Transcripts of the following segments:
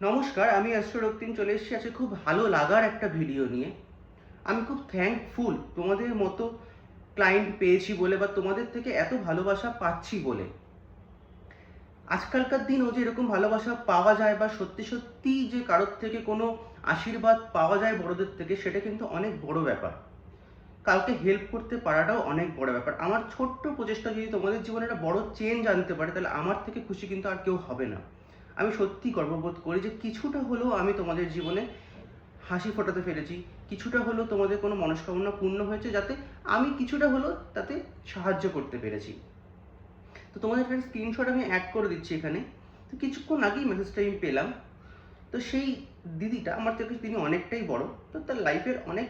নমস্কার, আমি অ্যাস্ট্রো রক্তিম চলে এসেছি। আজকে খুব ভালো লাগার একটা ভিডিও নিয়ে। আমি খুব থ্যাঙ্কফুল তোমাদের মতো ক্লায়েন্ট পেয়েছি বলে বা তোমাদের থেকে এত ভালোবাসা পাচ্ছি বলে। আজকালকার দিনও যে এরকম ভালোবাসা পাওয়া যায় বা সত্যি সত্যি যে কারোর থেকে কোনো আশীর্বাদ পাওয়া যায় বড়দের থেকে, সেটা কিন্তু অনেক বড় ব্যাপার। কাউকে হেল্প করতে পারাটাও অনেক বড় ব্যাপার। আমার ছোট্ট প্রচেষ্টা যদি তোমাদের জীবনে একটা বড় চেঞ্জ আনতে পারে, তাহলে আমার থেকে খুশি কিন্তু আর কেউ হবে না। আমি সত্যি গর্ববোধ করি যে কিছুটা হলেও আমি তোমাদের জীবনে হাসি ফোটাতে পেরেছি কিছুটা হলেও তোমাদের কোনো মনস্কামনা পূর্ণ হয়েছে যাতে আমি কিছুটা হলেও তাতে সাহায্য করতে পেরেছি। তো তোমাদের একটা স্ক্রিনশট আমি অ্যাড করে দিচ্ছি এখানে। তো কিছুক্ষণ আগেই মেসেজটা আমি পেলাম। তো সেই দিদিটা, আমার থেকে তিনি অনেকটাই বড়, তো তার লাইফের অনেক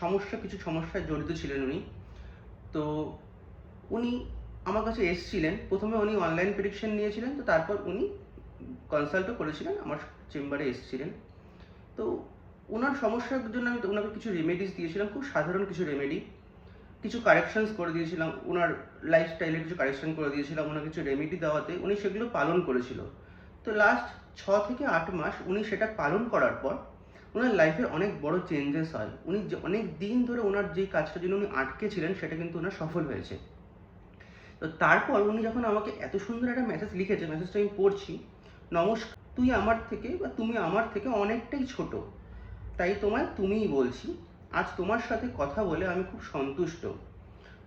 সমস্যা, কিছু সমস্যায় জড়িত ছিলেন উনি। তো উনি আমার কাছে এসছিলেন। প্রথমে উনি অনলাইন প্রেডিকশন নিয়েছিলেন, তো তারপর উনি কনসাল্টও করেছিলেন, আমার চেম্বারে এসেছিলেন। তো ওনার সমস্যার জন্য আমি ওনাকে কিছু রেমেডিস দিয়েছিলাম, খুব সাধারণ কিছু রেমেডি কিছু কারেকশনস করে দিয়েছিলাম, ওনার লাইফস্টাইলে কিছু কারেকশন করে দিয়েছিলাম ওনার কিছু রেমেডি দেওয়াতে। উনি সেগুলো পালন করেছিল। তো লাস্ট ছ থেকে আট মাস উনি সেটা পালন করার পর ওনার লাইফের অনেক বড় চেঞ্জেস হয়। উনি যে অনেক দিন ধরে ওনার যেই কাজটার জন্য উনি আটকে ছিলেন, সেটা কিন্তু ওনার সফল হয়েছে। তো তারপর উনি যখন আমাকে এত সুন্দর একটা মেসেজ লিখেছে মেসেজটা আমি পড়ছি নমস্কার, তুই আমার থেকে বা তুমি আমার থেকে অনেকটাই ছোট। তাই তোমায় তুমিই বলছি, আজ তোমার সাথে কথা বলে আমি খুব সন্তুষ্ট।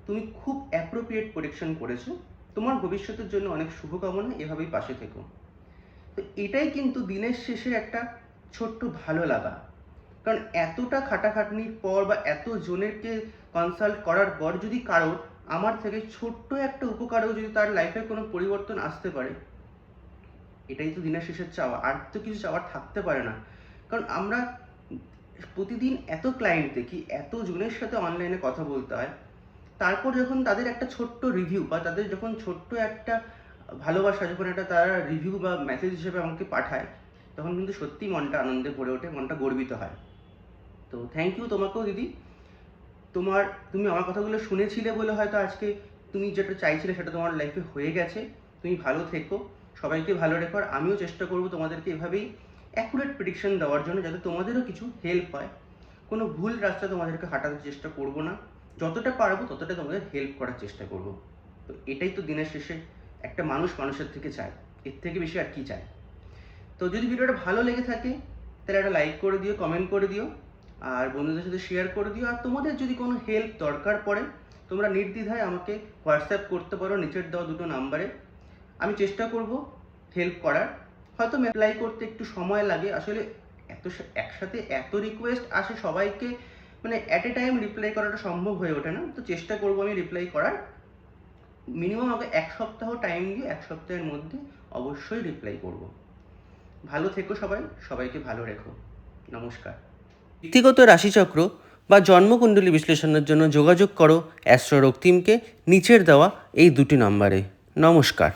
তুমি খুব অ্যাপ্রোপ্রিয়েট প্রোটেকশন করেছ। তোমার ভবিষ্যতের জন্য অনেক শুভকামনা, এভাবেই পাশে থেকো। তো এটাই কিন্তু দিনের শেষে একটা ছোট্ট ভালো লাগা। কারণ এতটা খাটাখাটনির পর বা এত জনেরকে কনসাল্ট করার পর যদি কারোর আমার থেকে ছোট্ট একটা উপকারেও যদি তার লাইফে কোনো পরিবর্তন আসতে পারে এটাই তো দিনের শেষের চাওয়া। আর তো কিছু চাওয়ার থাকতে পারে না। কারণ আমরা প্রতিদিন এত ক্লায়েন্ট দেখি এত জনের সাথে অনলাইনে কথা বলতে হয়, তারপর যখন তাদের একটা ছোট্ট রিভিউ বা তাদের যখন ছোট্ট একটা ভালোবাসা, যখন একটা তারা রিভিউ বা মেসেজ হিসেবে আমাকে পাঠায়, তখন কিন্তু সত্যি মনটা আনন্দে ভরে ওঠে, মনটা গর্বিত হয়। তো থ্যাংক ইউ তোমাকেও দিদি। তোমার, তুমি আমার কথাগুলো শুনেছিলে বলে হয়তো আজকে তুমি যেটা চাইছিলে সেটা তোমার লাইফে হয়ে গেছে। তুমি ভালো থেকো। সবাইকে ভালো রেখো, আর আমিও চেষ্টা করব তোমাদেরকে এভাবেই অ্যাকুরেট প্রেডিকশন দেওয়ার জন্য যাতে তোমাদেরও কিছু হেল্প হয়। কোনো ভুল রাস্তা তোমাদেরকে হাঁটাতে চেষ্টা করব না। যতটা পারব ততটা তোমাদের হেল্প করার চেষ্টা করব। তো এটাই তো দিনের শেষে একটা মানুষ মানুষের থেকে চায়। এর থেকে বেশি আর কি চায়? তো যদি ভিডিওটা ভালো লেগে থাকে, তাহলে একটা লাইক করে দিও কমেন্ট করে দিও, আর বন্ধুদের সাথে শেয়ার করে দিও। আর তোমাদের যদি কোনো হেল্প দরকার পড়ে, তোমরা নির্দ্বিধায় আমাকে হোয়াটসঅ্যাপ করতে পারো, নিচের দেওয়া দুটো নাম্বারে আমি চেষ্টা করব হেল্প করার। হয়তো অ্যাপ্লাই করতে একটু সময় লাগে। আসলে এত একসাথে এত রিকোয়েস্ট আসে সবাইকে মানে অ্যাট এ টাইম রিপ্লাই করাটা সম্ভব হয়ে ওঠে না। তো চেষ্টা করব আমি রিপ্লাই করার। মিনিমাম আমাকে এক সপ্তাহ টাইম দিয়ে এক সপ্তাহের মধ্যে অবশ্যই রিপ্লাই করব। ভালো থেকো সবাই। সবাইকে ভালো রেখো। নমস্কার। ব্যক্তিগত রাশিচক্র বা জন্মকুণ্ডলী বিশ্লেষণের জন্য যোগাযোগ করো অ্যাস্ট্রো রক্তিমকে নিচের দেওয়া এই দুটি নম্বরে। নমস্কার।